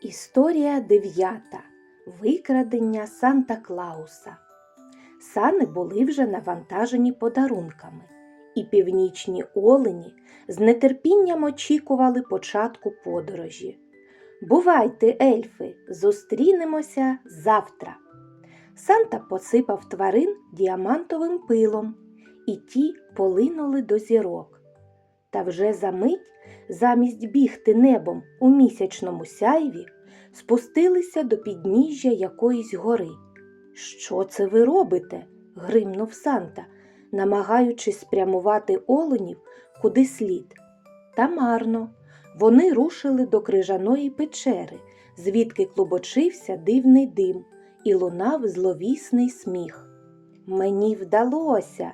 Історія дев'ята. Викрадення Санта Клауса. Сани були вже навантажені подарунками, і північні олені з нетерпінням очікували початку подорожі. Бувайте, ельфи, зустрінемося завтра. Санта посипав тварин діамантовим пилом, і ті полинули до зірок. Та вже за мить, замість бігти небом у місячному сяйві, спустилися до підніжжя якоїсь гори. Що це ви робите? гримнув Санта, намагаючись спрямувати оленів куди слід. Та марно. Вони рушили до крижаної печери, звідки клубочився дивний дим і лунав зловісний сміх. Мені вдалося.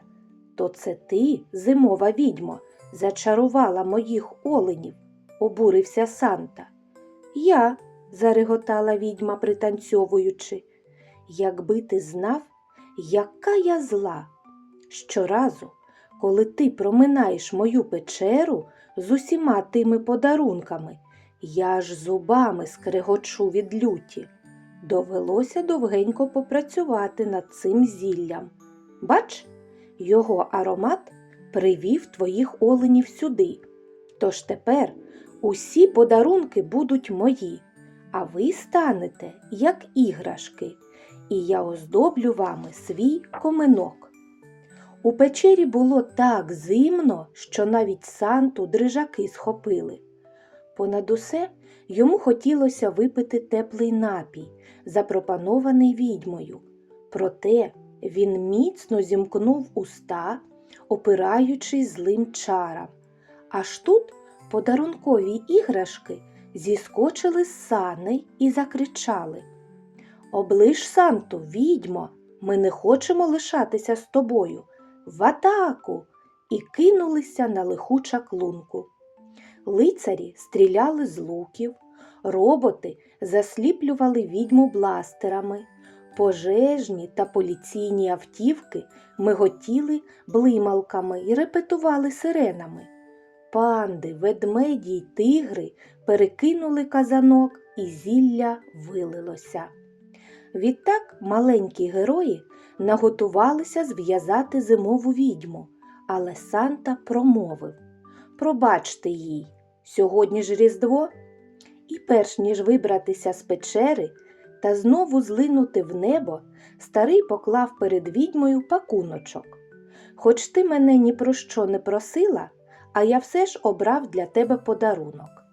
То це ти, зимова відьмо, зачарувала моїх оленів, обурився Санта. Я, зареготала відьма, пританцьовуючи, якби ти знав, яка я зла. Щоразу, коли ти проминаєш мою печеру з усіма тими подарунками, я ж зубами скрегочу від люті. Довелося довгенько попрацювати над цим зіллям. Бач, його аромат привів твоїх оленів сюди. Тож тепер усі подарунки будуть мої, а ви станете як іграшки, і я оздоблю вами свій коминок. У печері було так зимно, що навіть санту дрижаки схопили. Понад усе йому хотілося випити теплий напій, запропонований відьмою. Проте він міцно зімкнув уста, опираючись злим чарам. Аж тут подарункові іграшки зіскочили з саней і закричали Оближ, Санту, відьмо, ми не хочемо лишатися з тобою. В атаку! І кинулися на лиху чаклунку. Лицарі стріляли з луків, роботи засліплювали відьму бластерами, пожежні та поліційні автівки миготіли блималками і репетували сиренами. Панди, ведмеді й тигри перекинули казанок, і зілля вилилося. Відтак маленькі герої наготувалися зв'язати зимову відьму, але Санта промовив Пробачте їй, сьогодні ж Різдво. І перш ніж вибратися з печери та знову злинути в небо, старий поклав перед відьмою пакуночок. Хоч ти мене ні про що не просила, а я все ж обрав для тебе подарунок.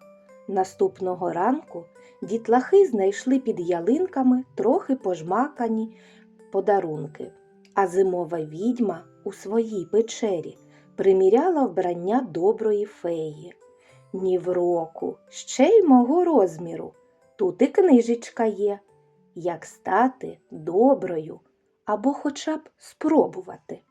Наступного ранку дітлахи знайшли під ялинками трохи пожмакані подарунки, а зимова відьма у своїй печері приміряла вбрання доброї феї. Ні в року, ще й мого розміру. Тут і книжечка є, як стати доброю або хоча б спробувати.